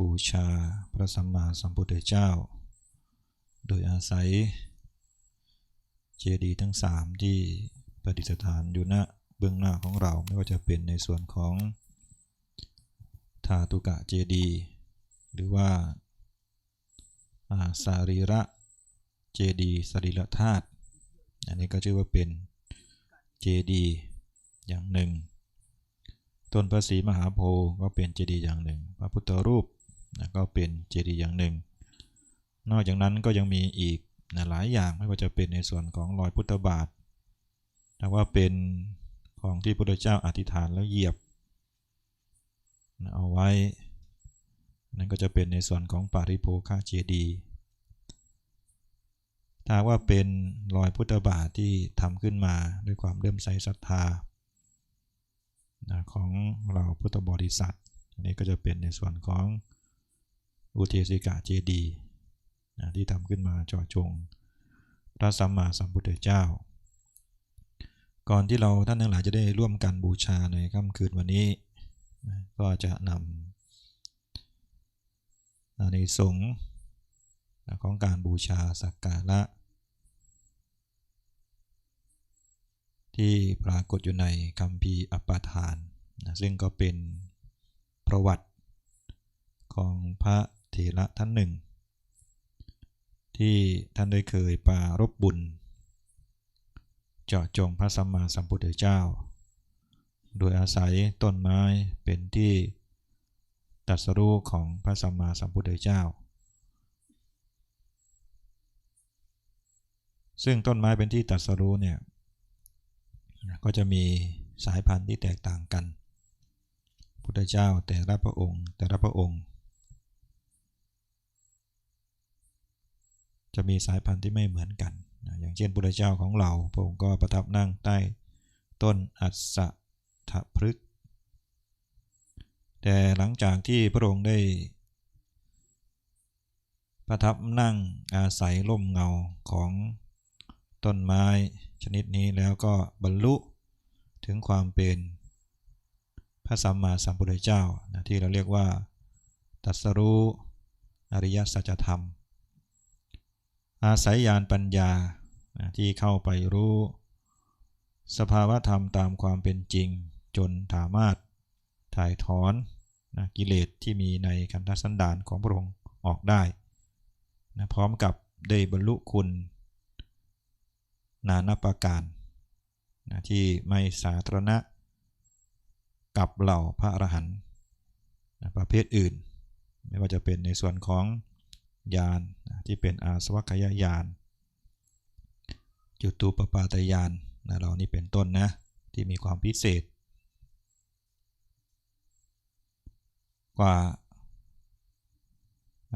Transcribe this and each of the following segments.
บูชาพระสัมมาสัมพุทธเจ้า โดยอาศัยเจดีย์ทั้งสามที่ประดิษฐานอยู่ณเบื้องหน้าของเราไม่ว่าจะเป็นในส่วนของธาตุกะเจดีย์หรือว่าอาสารีระเจดีย์สรีระธาตุอันนี้ก็ชื่อว่าเป็นเจดีย์อย่างหนึ่ง ต้นพระศรีมหาโพธิ์ก็เป็นเจดีย์อย่างหนึ่ง พระพุทธรูป นะก็เป็นเจดีย์อย่างหนึ่ง นอกจากนั้นก็ยังมีอีกนะหลายอย่างไม่ว่าจะเป็นในส่วนของรอยพุทธบาทแต่ว่าเป็นของที่พระพุทธเจ้าอธิษฐานแล้วเหยียบนะเอาไว้ นั่นก็จะเป็นในส่วนของปาริโภคาเจดีย์ถ้าว่าเป็นรอยพุทธบาทที่ทำขึ้นมาด้วยความเลื่มใสศรัทธานะของเราพุทธบริษัทอันนี้ก็จะเป็นในส่วนของ อุเทสิกาเจดีนะที่ทำขึ้นมาจาะจง พระสัมมาสัมพุทธเจ้า ก่อนที่เราท่านทั้งหลายจะได้ร่วมกันบูชาในค่ำคืนวันนี้ ก็จะนำในสงฆ์ของการบูชาสักการะที่ปรากฏอยู่ในคำพีร์อัปปาทานนะซึ่งก็เป็นประวัติของพระ ถระท่านหนึ่ง ที่ท่านได้เคยปรารบบุญ เจาะจงพระสัมมาสัมพุทธเจ้า โดยอาศัยต้นไม้เป็นที่ตรัสรู้ของพระสัมมาสัมพุทธเจ้า ซึ่งต้นไม้เป็นที่ตรัสรู้เนี่ยก็จะมีสายพันธุ์ที่แตกต่างกัน พุทธเจ้าแต่ละพระองค์ แต่ละพระองค์ จะมีสายพันธุ์ที่ไม่เหมือนกันนะอย่างเช่นพุทธเจ้าของเราพระองค์ก็ประทับนั่งใต้ต้นอัศทพฤกษ์แต่หลังจากที่พระองค์ได้ ประทับนั่งอาศัยร่มเงาของต้นไม้ชนิดนี้แล้วก็บรรลุถึงความเป็นพระสัมมาสัมพุทธเจ้านะที่เราเรียกว่า ตัสรู้อริยสัจธรรม อาศัยญาณปัญญาที่เข้าไปรู้ สภาวะธรรมตามความเป็นจริง จนสามารถถ่ายถอนนะกิเลสที่มีในคันธสันดานของพระองค์ออกได้นะพร้อมกับได้บรรลุคุณ นานาประการนะที่ไม่สาธารณะ กับเหล่าพระอรหันต์นะประเภทอื่น ไม่ว่าจะเป็นในส่วนของ ญาณนที่เป็นอาสวัคยญาณจุตูปปาตญาณนะเรานี่เป็นต้นนะที่มีความพิเศษ กว่า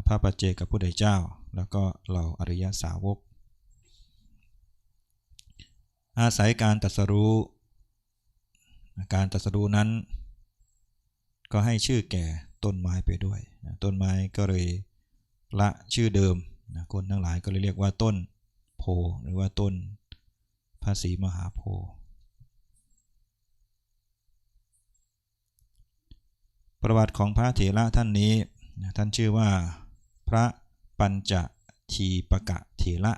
พระปัจเจกับผู้ใดเจ้า แล้วก็เหล่าอริยสาวก อาศัยการตัสรู้ การตัสรู้นั้น ก็ให้ชื่อแก่ต้นไม้ไปด้วย ต้นไม้ก็เลย ละชื่อเดิมคนทั้งหลายก็เลยเรียกว่าต้นโพหรือว่าต้นพระศรีมหาโพธิ์ประวัติของพระเถระท่านนี้ท่านชื่อว่าพระปัญจทีปกะเถระ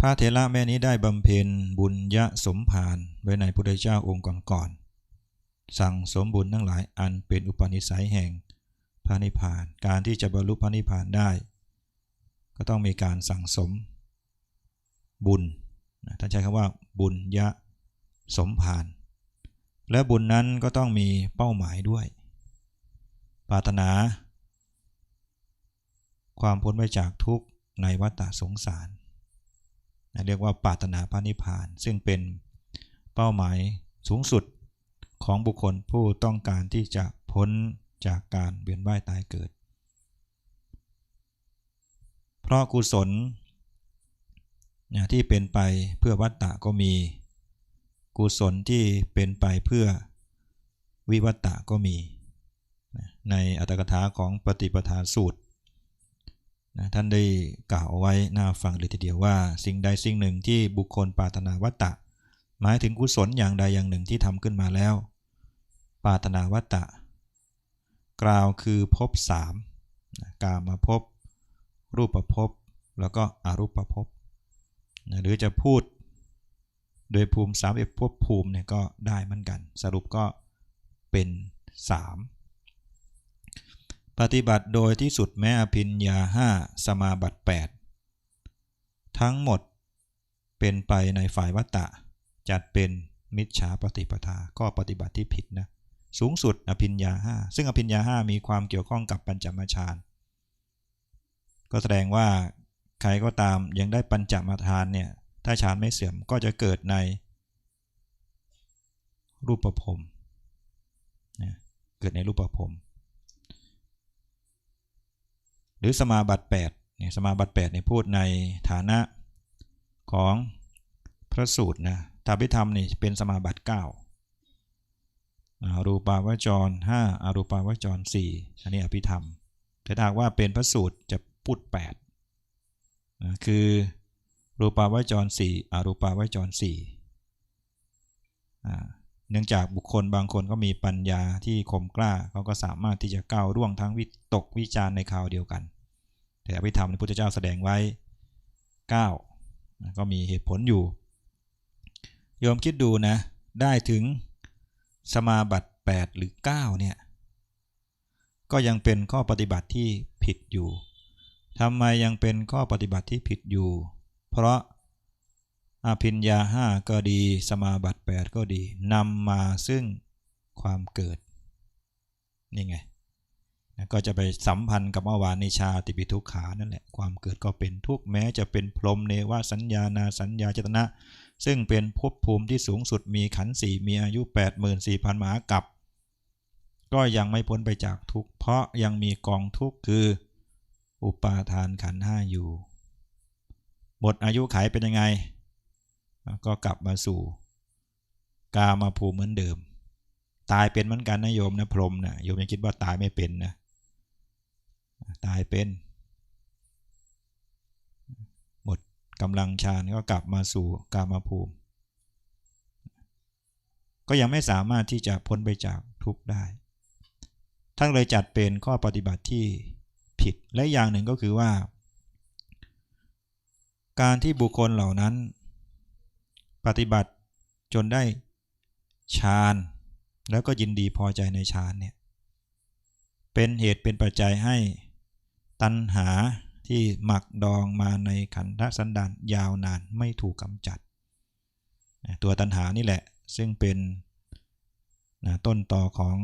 พระเถระแม่นี้ได้บำเพ็ญบุญยะสมภารไว้ในพุทธเจ้าองค์ก่อน สั่งสมบุญทั้งหลายอันเป็นอุปนิสัยแห่งพระนิพพาน การที่จะบรรลุพระนิพพานได้ ก็ต้องมีการสั่งสมบุญท่านใช้คำว่าบุญยะสมภารและบุญนั้นก็ต้องมีเป้าหมายด้วย ปรารถนา ความพ้นไปจากทุกข์ในวัฏสงสาร เรียกว่าปาตนาพระนิพพาน ซึ่งเป็นเป้าหมายสูงสุด ของบุคคลผู้ต้องการที่จะพ้นจากการเวียนว่ายตายเกิด เพราะกุศลที่เป็นไปเพื่อวัตตะก็มี กุศลที่เป็นไปเพื่อวิวัตตะก็มี ในอัตถกถาของปฏิปทาสูตรท่านได้กล่าวเอาไว้น่าฟังเลยทีเดียวว่า สิ่งใดสิ่งหนึ่งที่บุคคลปรารถนาวัตตะ หมายถึงกุศลอย่างใดอย่างหนึ่งที่ทำขึ้นมาแล้ว ปาตนาวัตตะ กล่าวคือภพสามกามาภพรูปภพแล้วก็อรูปภพหรือจะพูดโดยภูมิสามเอ็ภพภูมิเนี่ยก็ได้เหมือนกัน สรุปก็เป็นสามปฏิบัติโดยที่สุดแม้อภินยาห้าสมาบัติ 8 ทั้งหมดเป็นไปในฝ่ายวัตตะ จัดเป็นมิจฉาปฏิปทาก็ปฏิบัติที่ผิดนะสูงสุดอภินยาห้าซึ่งอภินยาห้ามีความเกี่ยวข้องกับปัญจมฌานก็แสดงว่าใครก็ตามยังได้ปัญจมฌานเนี่ยถ้าฌานไม่เสื่อมก็จะเกิดในรูปประพรมนะเกิดในรูปประพรมหรือสมาบัติ8เนี่ยสมาบัติ8เนี่ยพูดในฐานะของพระสูตรนะ ตาพิธรรมนี่เป็นสมาบัติ9อารูปาวจร 5อารูปาวจร 4 อันนี้อภิธรรมแต่ถ้าว่าเป็นพระสูตรจะพูด8นะคือรูปาวจร 4อารูปาวจร4เนื่องจากบุคคลบางคนก็มีปัญญาที่คมกล้าเขาก็สามารถที่จะก้าวร่วงทั้งวิตกวิจารในคราวเดียวกัน แต่อภิธรรมพระพุทธเจ้าแสดงไว้ 9 ก็มีเหตุผลอยู่ โยมคิดดูนะ ได้ถึงสมาบัติ 8 หรือ 9 เนี่ย ก็ยังเป็นข้อปฏิบัติที่ผิดอยู่ทำไมยังเป็นข้อปฏิบัติที่ผิดอยู่ เพราะอภิญญาห้าก็ดี สมาบัติ 8 ก็ดีนำมาซึ่งความเกิด นี่ไงก็จะไปสัมพันธ์กับเมื่อวานในชาติปิทุกขานั่นแหละความเกิดก็เป็นทุกแม้จะเป็นพรมเนวสัญญานาสัญญาเจตนะ ซึ่งเป็นภพภูมิที่สูงสุดมีขันสี่มีอายุ 84,000มหากับ ก็ยังไม่พ้นไปจากทุกเพราะยังมีกองทุกคือ อุปาทานขันห้าอยู่หมดอายุไขเป็นยังไง ก็กลับมาสู่กามาภูมิเหมือนเดิม ตายเป็นเหมือนกันนะโยมนะพรมนะโยมยังคิดว่าตายไม่เป็นนะตายเป็น หมด กำลังฌานก็กลับมาสู่กามาภูมิ ก็ยังไม่สามารถที่จะพ้นไปจากทุกข์ได้ทั้งเลยจัดเป็นข้อปฏิบัติที่ผิดและอย่างหนึ่งก็คือว่า การที่บุคคลเหล่านั้น ปฏิบัติจนได้ฌานแล้วก็ยินดีพอใจในฌานเนี่ยเป็นเหตุเป็นปัจจัยให้ตัณหา ที่หมักดองมาในขันธสันดานยาวนานไม่ถูกกำจัด ตัวตัณหานี่แหละซึ่งเป็นนะต้นต่อของ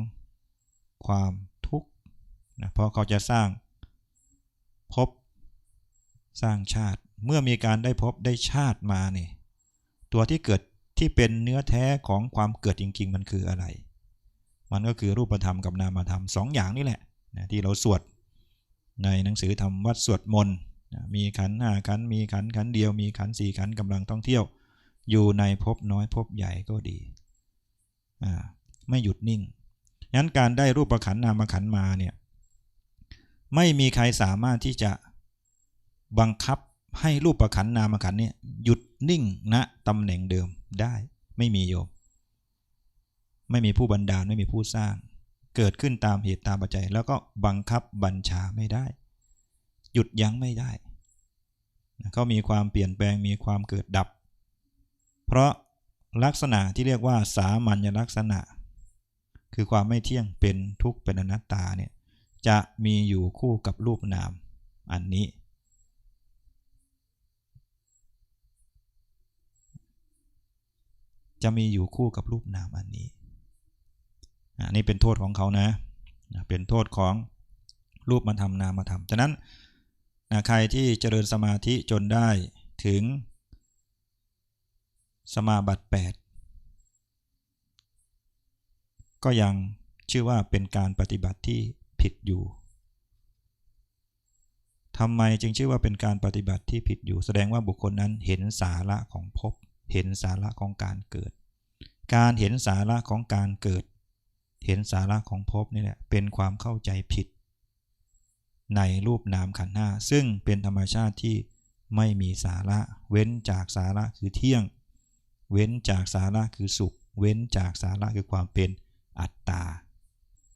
ความทุกข์นะเพราะเขาจะสร้างพบสร้างชาติ เมื่อมีการได้พบได้ชาติมาเนี่ยตัวที่เกิดที่เป็นเนื้อแท้ของความเกิดจริง ๆ มันคืออะไร มันก็คือรูปธรรมกับนามธรรมสองอย่างนี่แหละนะที่เราสวด ในหนังสือธรรมวัดสวดมนต์มีขันห้าขันมีขันขันเดียวมีขันสี่ขันกำลังต้องเที่ยว อยู่ในภพน้อยภพใหญ่ก็ดีไม่หยุดนิ่งงั้นการได้รูปประขันนามขันมาเนี่ยไม่มีใครสามารถที่จะบังคับให้รูปประขันนามขันเนี่ยหยุดนิ่งณนะตำแหน่งเดิมได้ไม่มีโยม ไม่มีผู้บันดาลไม่มีผู้สร้าง เกิดขึ้นตามเหตุตามปัจจัย แล้วก็บังคับบัญชาไม่ได้ หยุดยั้งไม่ได้เขามีความเปลี่ยนแปลงมีความเกิดดับ เพราะลักษณะที่เรียกว่าสามัญลักษณะ คือความไม่เที่ยงเป็นทุกข์เป็นอนัตตาเนี่ยจะมีอยู่คู่กับรูปนามอันนี้ จะมีอยู่คู่กับรูปนามอันนี้ อันนี้เป็นโทษของเขานะ เป็นโทษของรูปมาทำนามมาทำฉะนั้นใครที่เจริญสมาธิจนได้ถึงสมาบัติ 8 ก็ยังชื่อว่าเป็นการปฏิบัติที่ผิดอยู่ทำไมจึงชื่อว่าเป็นการปฏิบัติที่ผิดอยู่ แสดงว่าบุคคลนั้นเห็นสาระของภพ เห็นสาระของการเกิด การเห็นสาระของการเกิด เห็นสาระของภพนี่แหละเป็นความเข้าใจผิด ในรูปนามขันธ์ห้าซึ่งเป็นธรรมชาติที่ไม่มีสาระ เว้นจากสาระคือเที่ยง เว้นจากสาระคือสุข เว้นจากสาระคือความเป็นอัตตา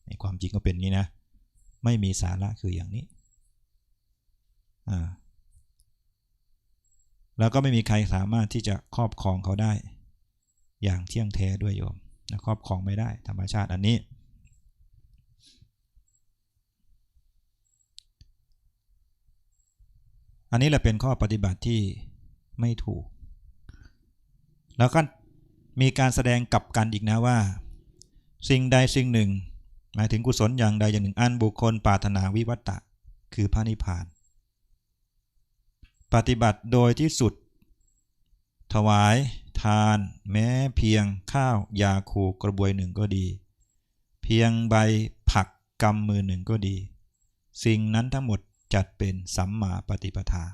ในความจริงก็เป็นงี้นะ ไม่มีสาระคืออย่างนี้อ่าแล้วก็ไม่มีใครสามารถที่จะครอบครองเขาได้ อย่างเที่ยงแท้ด้วยโยม ครอบครองไม่ได้ธรรมชาติอันนี้ อันนี้แหละเป็นข้อปฏิบัติที่ไม่ถูก แล้วก็มีการแสดงกลับกันอีกนะว่า สิ่งใดสิ่งหนึ่ง หมายถึงกุศลอย่างใดอย่างหนึ่งอันบุคคลปรารถนาวิวัตตะคือพระนิพพาน ปฏิบัติโดยที่สุด ถวายทานแม้เพียงข้าวยาคูกระบวยหนึ่งก็ดี เพียงใบผักกำมือหนึ่งก็ดี สิ่งนั้นทั้งหมดจัดเป็นสัมมาปฏิปทา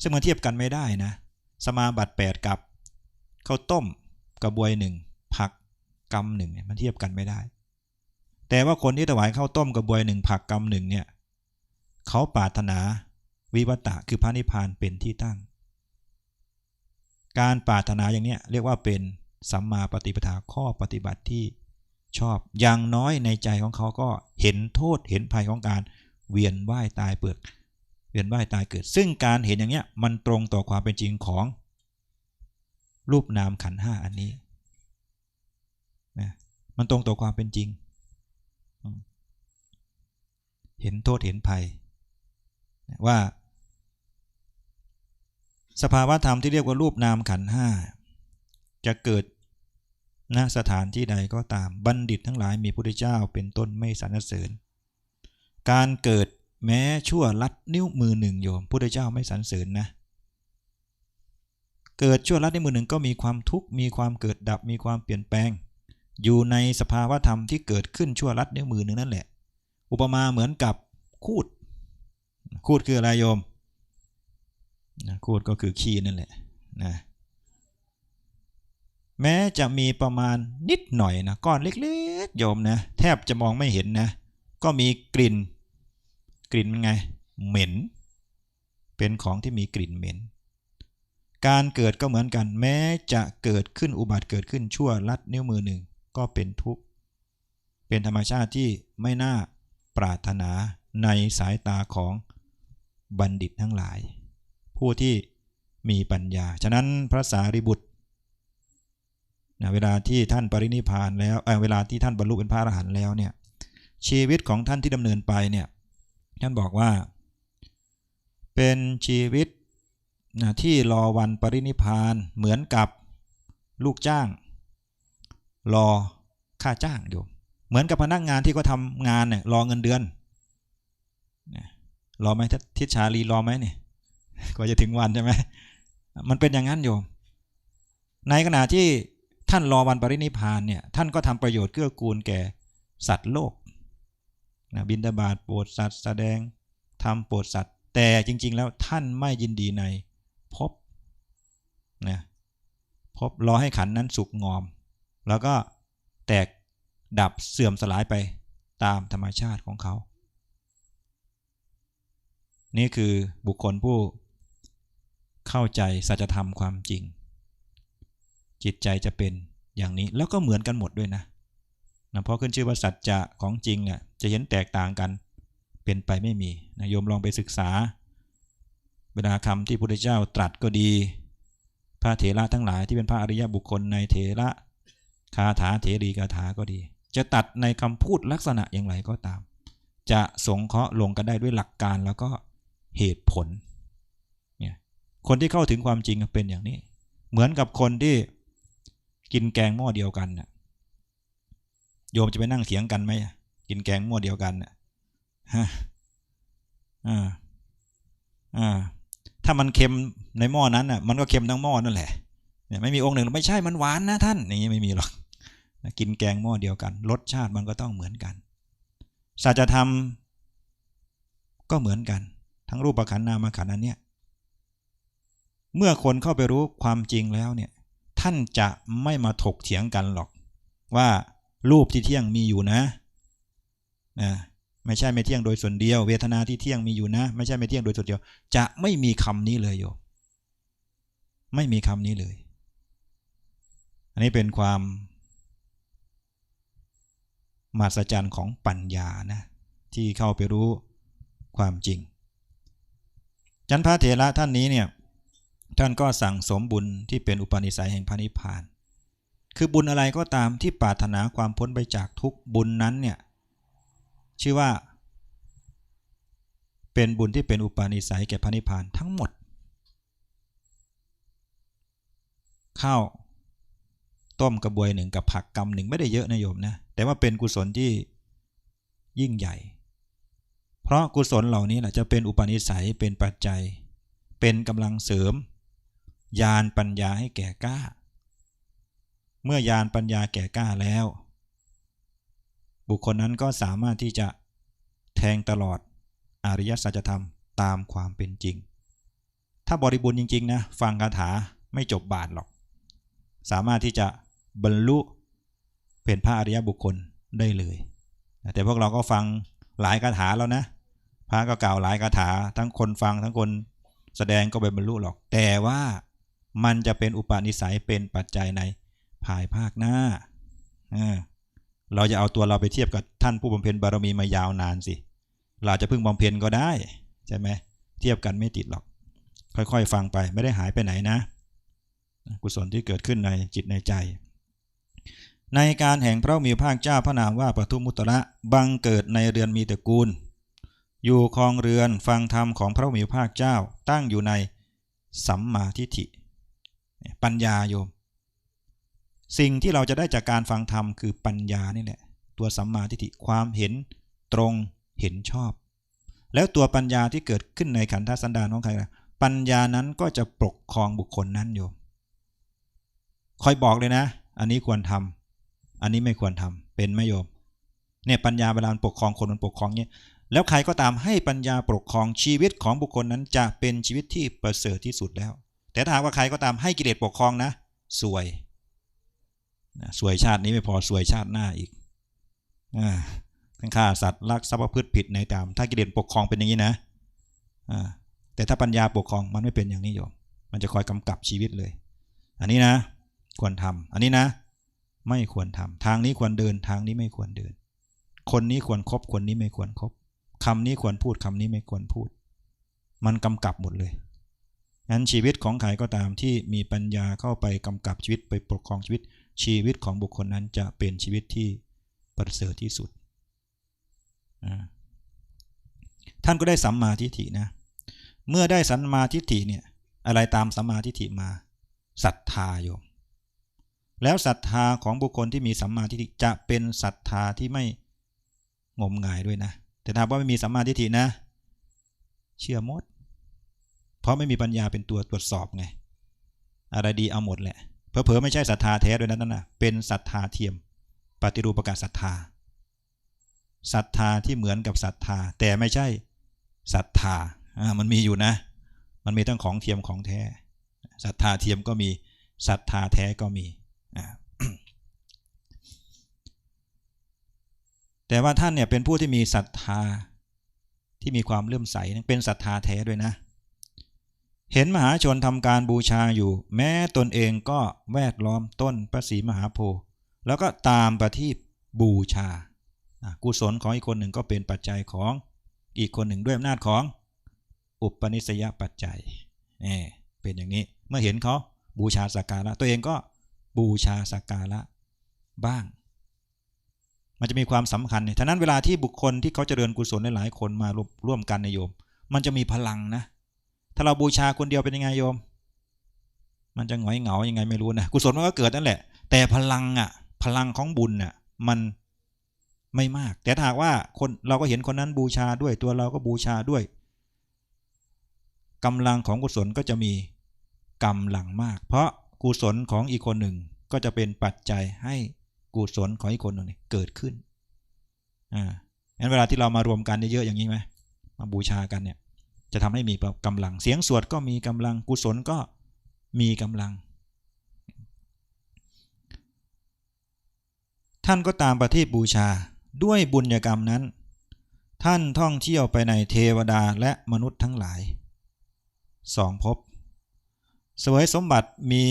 ซึ่งมาเทียบกันไม่ได้นะ สมาบัติ8กับข้าวต้มกระบวยหนึ่งผักกำหนึ่งเนี่ยมันเทียบกันไม่ได้ แต่ว่าคนที่ถวายข้าวต้มกระบวยหนึ่งผักกำหนึ่งเนี่ยเขาปรารถนาวิวัตะคือพระนิพพานเป็นที่ตั้ง การปรารถนาอย่างเนี้ยเรียกว่าเป็นสัมมาปฏิปทาข้อปฏิบัติที่ชอบ อย่างน้อยในใจของเขาก็เห็นโทษเห็นภัยของการเวียนว่ายตายเปิดเวียนว่ายตายเกิด ซึ่งการเห็นอย่างเนี้ยมันตรงต่อความเป็นจริงของ รูปนามขันห้าอันนี้นะมันตรงต่อความเป็นจริง เห็นโทษเห็นภัย ว่า สภาวะธรรมที่เรียกว่ารูปนามขันห้าจะเกิดณสถานที่ใดก็ตามบัณฑิตทั้งหลายมีพระพุทธเจ้าเป็นต้นไม่สรรเสริญ การเกิดแม้ชั่วลัดนิ้วมือหนึ่งโยมพระพุทธเจ้าไม่สรรเสริญนะเกิดชั่วลัดนิ้วมือหนึ่งก็มีความทุกข์มีความเกิดดับมีความเปลี่ยนแปลง อยู่ในสภาวะธรรมที่เกิดขึ้นชั่วลัดนิ้วมือหนึ่งนั่นแหละ อุปมาเหมือนกับคูด คูดคืออะไรโยม คูดก็คือขี้นั่นแหละนะแม้จะมีประมาณนิดหน่อยนะก้อนเล็กๆโยมนะแทบจะมองไม่เห็นนะ ก็มีกลิ่น กลิ่นไง เหม็น เป็นของที่มีกลิ่นเหม็น การเกิดก็เหมือนกัน แม้จะเกิดขึ้นอุบัติเกิดขึ้นชั่วลัดนิ้วมือหนึ่งก็เป็นทุกข์เป็นธรรมชาติที่ไม่น่าปรารถนาในสายตาของบัณฑิตทั้งหลาย ผู้ที่มีปัญญา ฉะนั้นพระสารีบุตรนะเวลาที่ท่านปรินิพานแล้วเเวลาที่ท่านบรรลุเป็นพระอรหันต์แล้วเนี่ยชีวิตของท่านที่ดำเนินไปเนี่ยท่านบอกว่า เป็นชีวิตนะที่รอวันปรินิพานเหมือนกับลูกจ้าง รอค่าจ้างอยู่เหมือนกับพนักงานที่เขาทำงานเนี่ยรอเงินเดือนรอไหมทิชาลีรอไหมเนี่ย กว่าจะถึงวันใช่ไหมมันเป็นอย่างนั้นโยม ในขณะที่ท่านรอวันปรินิพานเนี่ยท่านก็ทำประโยชน์เกื้อกูลแก่สัตว์โลกนะบินดาบาตโปรดสัตว์แสดงทำโปรดสัตว์ แต่จริง ๆ แล้วท่านไม่ยินดีในพบนะพบรอให้ขันนั้นสุกงอม แล้วก็แตกดับเสื่อมสลายไปตามธรรมชาติของเขา นี่คือบุคคลผู้ เข้าใจสัจธรรมความจริง จิตใจจะเป็นอย่างนี้แล้วก็เหมือนกันหมดด้วยนะนะเพราะขึ้นชื่อว่าสัจจะของจริงเนี่ยจะเห็นแตกต่างกันเป็นไปไม่มีนะโยมลองไปศึกษาเวลาคำที่พระพุทธเจ้าตรัสก็ดี พระเถระทั้งหลายที่เป็นพระอริยบุคคลในเถระคาถาเถรีคาถาก็ดี จะตัดในคำพูดลักษณะอย่างไรก็ตาม จะสงเคราะห์ลงกันได้ด้วยหลักการแล้วก็เหตุผล คนที่เข้าถึงความจริงเป็นอย่างนี้ เหมือนกับคนที่กินแกงหม้อเดียวกันน่ะโยมจะไปนั่งเถียงกันไหมกินแกงหม้อเดียวกันน่ะฮะอ่าอ่าถ้ามันเค็มในหม้อนั้นน่ะ มันก็เค็มทั้งหม้อนั่นแหละเนี่ยไม่มีองค์หนึ่งไม่ใช่มันหวานนะท่านนี่ไม่มีหรอกกินแกงหม้อเดียวกัน รสชาติมันก็ต้องเหมือนกันสัจธรรมก็เหมือนกัน ทั้งรูปขันนามขันอันเนี้ย เมื่อคนเข้าไปรู้ความจริงแล้วเนี่ยท่านจะไม่มาถกเถียงกันหรอก ว่ารูปที่เที่ยงมีอยู่นะนะไม่ใช่ไม่เที่ยงโดยส่วนเดียว เวทนาที่เที่ยงมีอยู่นะ ไม่ใช่ไม่เที่ยงโดยส่วนเดียว จะไม่มีคำนี้เลยโยไม่มีคำนี้เลย อันนี้เป็นความมหัศจรรย์ของปัญญานะที่เข้าไปรู้ความจริงจันพระเถระท่านนี้เนี่ย ท่านก็สั่งสมบุญที่เป็นอุปนิสัยแห่งพระนิพพาน คือบุญอะไรก็ตามที่ปรารถนาความพ้นไปจากทุกบุญนั้นเนี่ยชื่อว่า เป็นบุญที่เป็นอุปนิสัยแก่พระนิพพานทั้งหมด ข้าวต้มกระบวยหนึ่งกับผักกำหนึ่งไม่ได้เยอะนะโยมนะแต่ว่าเป็นกุศลที่ยิ่งใหญ่ เพราะกุศลเหล่านี้แหละจะเป็นอุปนิสัยเป็นปัจจัย เป็นกำลังเสริม ญาณปัญญาให้แก่กล้า เมื่อญาณปัญญาแก่กล้าแล้ว บุคคลนั้นก็สามารถที่จะแทงตลอดอริยสัจธรรมตามความเป็นจริง ถ้าบริบูรณ์จริง ๆ นะ ฟังคาถาไม่จบบาทหรอก สามารถที่จะบรรลุเป็นพระอริยบุคคลได้เลย แต่พวกเราก็ฟังหลายคาถาแล้วนะ พระก็กล่าวหลายคาถา ทั้งคนฟังทั้งคนแสดงก็ไปบรรลุหรอก แต่ว่า มันจะเป็นอุปนิสัยเป็นปัจจัยในภายภาคหน้า เราจะเอาตัวเราไปเทียบกับท่านผู้บำเพ็ญบารมีมายาวนานสิ เราจะพึ่งบำเพ็ญก็ได้ ใช่ไหม เทียบกันไม่ติดหรอก ค่อยๆ ฟังไปไม่ได้หายไปไหนนะ กุศลที่เกิดขึ้นในจิตในใจ ในการแห่งพระมีภาคเจ้าพระนามว่าปทุมมุตระบังเกิดในเรือนมีตระกูล อยู่คลองเรือนฟังธรรมของพระมีภาคเจ้าตั้งอยู่ในสัมมาทิฏฐิ ปัญญาโยม สิ่งที่เราจะได้จากการฟังธรรมคือปัญญานี่แหละ ตัวสัมมาทิฏฐิความเห็นตรงเห็นชอบ แล้วตัวปัญญาที่เกิดขึ้นในขันธสันดานของใครล่ะปัญญานั้นก็จะปกครองบุคคลนั้นโยมคอยบอกเลยนะ อันนี้ควรทำอันนี้ไม่ควรทำเป็นไหมโยมเนี่ยปัญญาเวลาปกครองคนมันปกครองเนี่ยแล้วใครก็ตามให้ปัญญาปกครองชีวิตของบุคคลนั้นจะเป็นชีวิตที่ประเสริฐที่สุดแล้ว แต่ถ้าหากว่าใครก็ตามให้กิเลสปกครองนะสวยนะสวยชาตินี้ไม่พอสวยชาติหน้าอีกอ่าทั้งฆ่าสัตว์ลักทรัพย์พืชผิดในตาม ถ้ากิเลสปกครองเป็นอย่างนี้นะอ่าแต่ถ้าปัญญาปกครองมันไม่เป็นอย่างนี้โยมมันจะคอยกำกับชีวิตเลย อันนี้นะ ควรทำอันนี้นะ ไม่ควรทำทางนี้ควรเดินทางนี้ไม่ควรเดิน คนนี้ควรครบคนนี้ไม่ควรครบคำนี้ควรพูดคำนี้ไม่ควรพูด มันกำกับหมดเลย งั้นชีวิตของใครก็ตามที่มีปัญญาเข้าไปกำกับชีวิตไปปกครองชีวิต ชีวิตของบุคคลนั้นจะเป็นชีวิตที่ประเสริฐที่สุด ท่านก็ได้สัมมาทิฏฐินะ เมื่อได้สัมมาทิฏฐิเนี่ยอะไรตามสัมมาทิฏฐิมาศรัทธาโยม แล้วศรัทธาของบุคคลที่มีสัมมาทิฏฐิจะเป็นศรัทธาที่ไม่งมงายด้วยนะ แต่ถ้าว่าไม่มีสัมมาทิฏฐินะ เชื่อมด เพราะไม่มีปัญญาเป็นตัวตรวจสอบไง อะไรดีเอาหมดแหละเพอเพอไม่ใช่ศรัทธาแท้ด้วยนะนั่นนะเป็นศรัทธาเทียม ปฏิรูปประกาศศรัทธาศรัทธาที่เหมือนกับศรัทธา แต่ไม่ใช่ศรัทธาอ่ามันมีอยู่นะ มันมีทั้งของเทียมของแท้ศรัทธาเทียมก็มีศรัทธาแท้ก็มีอ่าแต่ว่าท่านเนี่ยเป็นผู้ที่มีศรัทธาที่มีความเลื่อมใสเป็นศรัทธาแท้ด้วยนะ เห็นมหาชนทำการบูชาอยู่ แม้ตนเองก็แวดล้อมต้นพระศรีมหาโพธิ์แล้วก็ตามประทีปบูชา กุศลของอีกคนหนึ่งก็เป็นปัจจัยของอีกคนหนึ่งด้วยอำนาจของอุปนิสยปัจจัยนี่เป็นอย่างนี้เมื่อเห็นเขาบูชาสักการะ ตัวเองก็บูชาสักการะบ้าง มันจะมีความสำคัญเนี่ยฉะนั้นเวลาที่บุคคลที่เขาเจริญกุศลหลายๆคนมาร่วมกันในโยม มันจะมีพลังนะ ถ้าเราบูชาคนเดียวเป็นยังไงโยม มันจะหงอยเหงายังไงไม่รู้นะกุศลมันก็เกิดนั่นแหละ แต่พลังอะ พลังของบุญน่ะ มันไม่มาก แต่ถ้าว่าคนเราก็เห็นคนนั้นบูชาด้วยตัวเราก็บูชาด้วยกำลังของกุศลก็จะมีกำลังมาก เพราะกุศลของอีกคนหนึ่งก็จะเป็นปัจจัยให้กุศลของอีกคนหนึ่งเกิดขึ้นอ่างั้นเวลาที่เรามารวมกันเยอะๆอย่างนี้ไหมมาบูชากันเนี่ย จะทำให้มีกำลัง เสียงสวดก็มีกำลัง กุศลก็มีกำลัง ท่านก็ตามประทีปบูชาด้วยบุญกรรมนั้น ท่านท่องเที่ยวไปในเทวดาและมนุษย์ทั้งหลายสองภพสวยสมบัติมี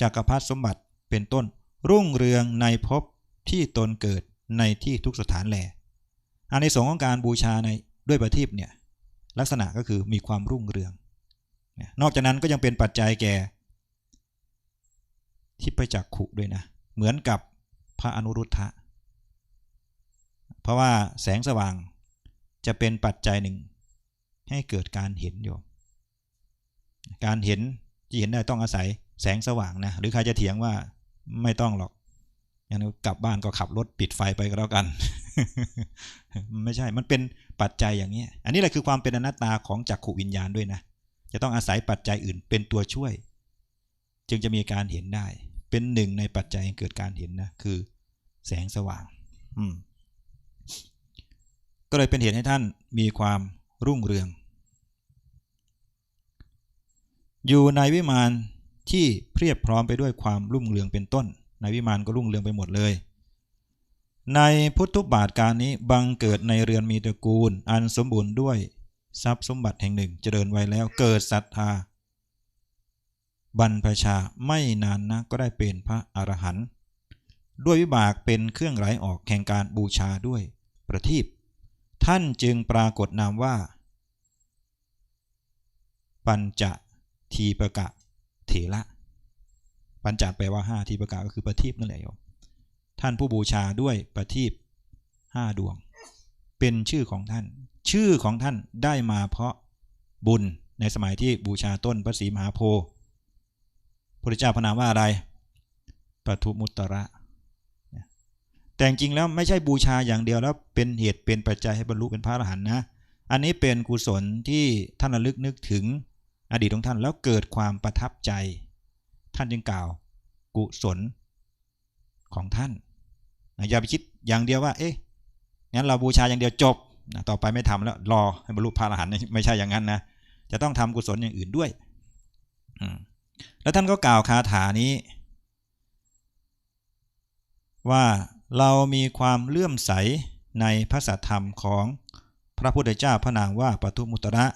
จักรพรรดิสมบัติเป็นต้นรุ่งเรืองในภพที่ตนเกิดในที่ทุกสถานแลอานิสงของการบูชาในด้วยประทีปเนี่ย ลักษณะก็คือมีความรุ่งเรือง นอกจากนั้นก็ยังเป็นปัจจัยแก่ทิพจักขุด้วยนะ เหมือนกับพระอนุรุทธะ เพราะว่าแสงสว่างจะเป็นปัจจัยหนึ่ง ให้เกิดการเห็นโยม การเห็นที่เห็นได้ต้องอาศัยแสงสว่างนะ หรือใครจะเถียงว่าไม่ต้องหรอก งนี้กลับบ้านก็ขับรถปิดไฟไปก็แล้วกัน ไม่ใช่ มันเป็นปัจจัยอย่างนี้ อันนี้แหละคือความเป็นอนัตตาของจักขุวิญญาณด้วยนะ จะต้องอาศัยปัจจัยอื่นเป็นตัวช่วย จึงจะมีการเห็นได้ เป็นหนึ่งในปัจจัยเกิดการเห็นนะ คือ แสงสว่าง อืม ก็เลยเป็นเหตุให้ท่านมีความรุ่งเรือง อยู่ในวิมานที่เพียบพร้อมไปด้วยความรุ่งเรืองเป็นต้น ในวิมานก็รุ่งเรืองไปหมดเลย ในพุทธบาทการนี้บังเกิดในเรือนมีตระกูล อันสมบูรณ์ด้วยทรัพย์สมบัติแห่งหนึ่งเจริญไว้แล้วเกิดศรัทธา บรรพชาไม่นานนะก็ได้เป็นพระอรหันต์ด้วยวิบากเป็นเครื่องไหลออกแห่งการบูชาด้วยประทีปท่านจึงปรากฏนามว่า ปัญจทีปกะเถระ ปัญจแปลว่าห้าทีปกะกาศก็คือประทีปนั่นแหละโยมท่านผู้บูชาด้วยประทีปห้าดวง เป็นชื่อของท่าน ชื่อของท่านได้มาเพราะบุญในสมัยที่บูชาต้นพระศรีมหาโพธิ์พระเจ้าพระนามว่าอะไรปทุมุตตระ แต่จริงแล้วไม่ใช่บูชาอย่างเดียวแล้วเป็นเหตุเป็นปัจจัยให้บรรลุเป็นพระอรหันต์นะ อันนี้เป็นกุศลที่ท่านระลึกนึกถึงอดีตของท่านแล้วเกิดความประทับใจ ท่านจึงกล่าว กุศลของท่านอย่าไปคิดอย่างเดียวว่า เอ๊ะงั้นเราบูชาอย่างเดียวจบนะต่อไปไม่ทำแล้วรอให้บรรลุพระอรหันต์ไม่ใช่อย่างนั้นนะจะต้องทำกุศลอย่างอื่นด้วยแล้วท่านก็กล่าวคาถานี้ ว่าเรามีความเลื่อมใสในพระสัทธรรมของพระพุทธเจ้าพระนางว่าปทุมุตระ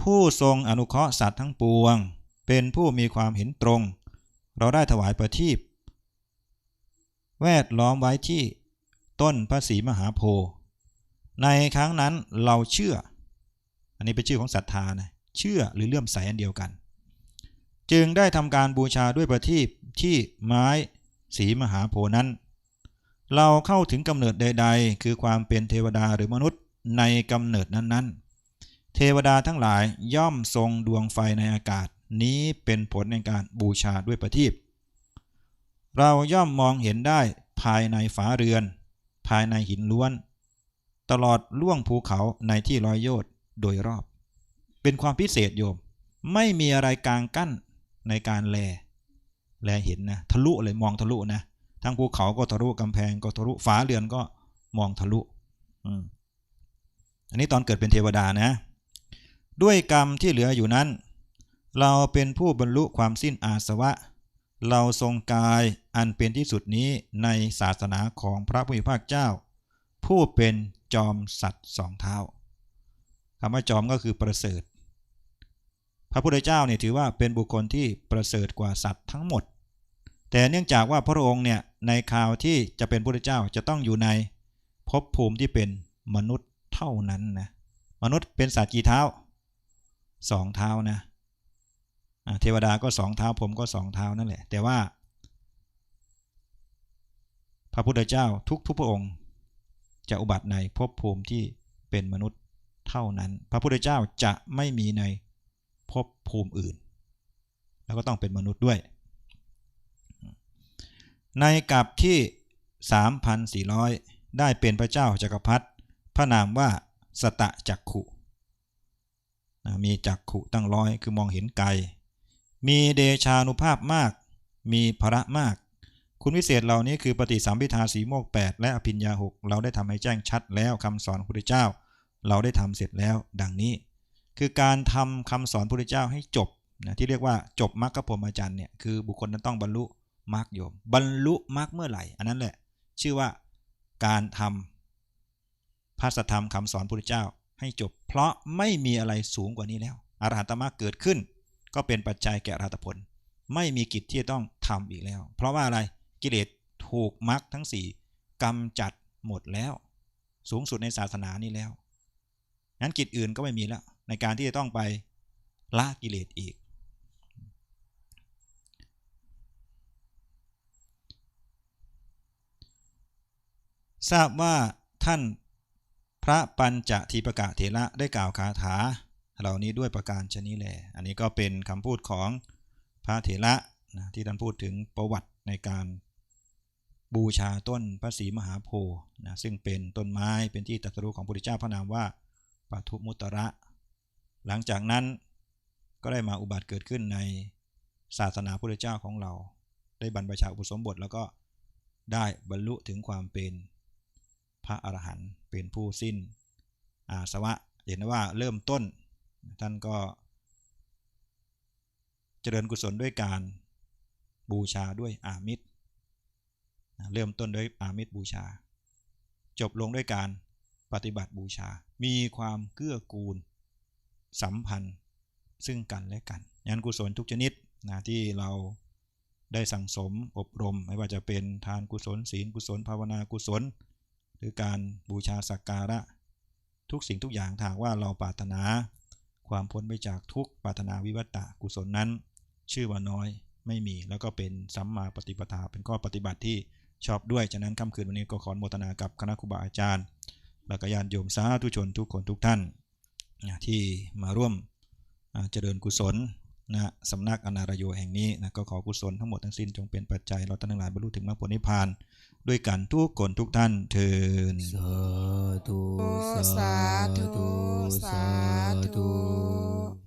ผู้ทรงอนุเคราะห์สัตว์ทั้งปวง เป็นผู้มีความเห็นตรง เราได้ถวายประทีปแวดล้อมไว้ที่ต้นพระศรีมหาโพธิ์ในครั้งนั้นเราเชื่อ อันนี้เป็นชื่อของศรัทธานะเชื่อหรือเลื่อมใสอันเดียวกัน จึงได้ทำการบูชาด้วยประทีปที่ไม้สีมหาโพนั้น เราเข้าถึงกำเนิดใด ๆ คือความเป็นเทวดาหรือมนุษย์ในกำเนิดนั้นๆ เทวดาทั้งหลายย่อมทรงดวงไฟในอากาศ นี้เป็นผลในการบูชาด้วยประทีปเราย่อมมองเห็นได้ภายในฝาเรือน ภายในหินล้วน ตลอดล่วงภูเขาในที่ลอยโยดโดยรอบ เป็นความพิเศษโยม ไม่มีอะไรกลางกั้นในการแล แลเห็นนะทะลุเลยมองทะลุนะทั้งภูเขาก็ทะลุกำแพงก็ทะลุฝาเรือนก็มองทะลุอันนี้ตอนเกิดเป็นเทวดานะ ด้วยกรรมที่เหลืออยู่นั้น เราเป็นผู้บรรลุความสิ้นอาสวะ เราทรงกายอันเป็นที่สุดนี้ในศาสนาของพระผู้มีพระเจ้า ผู้เป็นจอมสัตว์สองเท้าคำว่าจอมก็คือประเสริฐ พระพุทธเจ้าเนี่ยถือว่าเป็นบุคคลที่ประเสริฐกว่าสัตว์ทั้งหมด แต่เนื่องจากว่าพระองค์เนี่ยในข่าวที่จะเป็นพระเจ้าจะต้องอยู่ในภพภูมิที่เป็นมนุษย์เท่านั้นนะมนุษย์เป็นสัตว์กี่เท้าสองเท้านะ เทวดาก็สองเท้าผมก็สองเท้านั่นแหละ แต่ว่า พระพุทธเจ้าทุกทุกพระองค์ จะอุบัติในภพภูมิที่เป็นมนุษย์เท่านั้น พระพุทธเจ้าจะไม่มีในภพภูมิอื่น แล้วก็ต้องเป็นมนุษย์ด้วย ในกับที่ 3,400 ได้เป็นพระเจ้าจักรพรรดิพระนามว่าสตะจักขุมีจักขุตั้งร้อยคือมองเห็นไกล มีเดชานุภาพมาก มีพระมาก คุณวิเศษเหล่านี้คือปฏิสัมพิทาสีโมก 8 และอภิญญาหกเราได้ทำให้แจ้งชัดแล้วคำสอนพระพุทธเจ้า เราได้ทำเสร็จแล้วดังนี้ คือการทำคำสอนพระพุทธเจ้าให้จบนะที่เรียกว่าจบมรรคผลอาจารย์เนี่ยคือบุคคลนั้นต้องบรรลุมรรคโยม บรรลุมรรคเมื่อไหร่ อันนั้นแหละ ชื่อว่าการทำพระสัทธรรมคำสอนพระพุทธเจ้าให้จบ เพราะไม่มีอะไรสูงกว่านี้แล้วอรหัตมรรคเกิดขึ้น ก็เป็นปัจจัยแก่อรหัตผล ไม่มีกิจที่จะต้องทำอีกแล้ว เพราะว่าอะไรกิเลสถูกมรรคทั้งกำจัดหมดแล้ว สูงสุดในศาสนานี้แล้วงั้นกิจอื่นก็ไม่มีแล้ว ในการที่จะต้องไปละกิเลสอีก ทราบว่าท่านพระปัญจทีปกะเถระได้กล่าวคาถา เหล่านี้ด้วยประการชนี้แหลอันนี้ก็เป็นคำพูดของพระเถระนะที่ท่านพูดถึงประวัติในการบูชาต้นพระศรีมหาโพธิ์นะซึ่งเป็นต้นไม้เป็นที่ตรัสรู้ของพระพุทธเจ้าพระนามว่าปทุมุตระ หลังจากนั้นก็ได้มาอุบัติเกิดขึ้นในศาสนาพุทธเจ้าของเรา ได้บรรพชาอุปสมบทแล้วก็ได้บรรลุถึงความเป็นพระอรหันต์เป็นผู้สิ้นอาสวะ เห็นว่าเริ่มต้น ท่านก็เจริญกุศลด้วยการบูชาด้วยอามิตรเริ่มต้นด้วยอามิตรบูชา จบลงด้วยการปฏิบัติบูชา มีความเกื้อกูล สัมพันธ์ซึ่งกันและกันงานกุศลทุกชนิดนะที่เราได้สั่งสมอบรม ไม่ว่าจะเป็นทานกุศล ศีลกุศล ภาวนากุศล หรือการบูชาสักการะ ทุกสิ่งทุกอย่างทางว่าเราปรารถนา ความพ้นไปจากทุกปรารถนาวิวัตตะกุศลนั้น ชื่อว่าน้อยไม่มีแล้วก็เป็นสัมมาปฏิปทาเป็นข้อปฏิบัติที่ชอบด้วย ฉะนั้นค่ำคืนวันนี้ก็ขอโมทนากับคณะครูบาอาจารย์และกยานโยมสาธุชนทุกคนทุกท่าน ที่มาร่วมเจริญกุศล นะสำนักอนารโยแห่งนี้นะก็ขอกุศลทั้งหมดทั้งสิ้นจงเป็นปัจจัยเราท่านทั้งหลายบรรลุถึงมรรคผลนิพพาน ด้วยกันทุกคนทุกท่านเทินสาธุสาธุสาธุ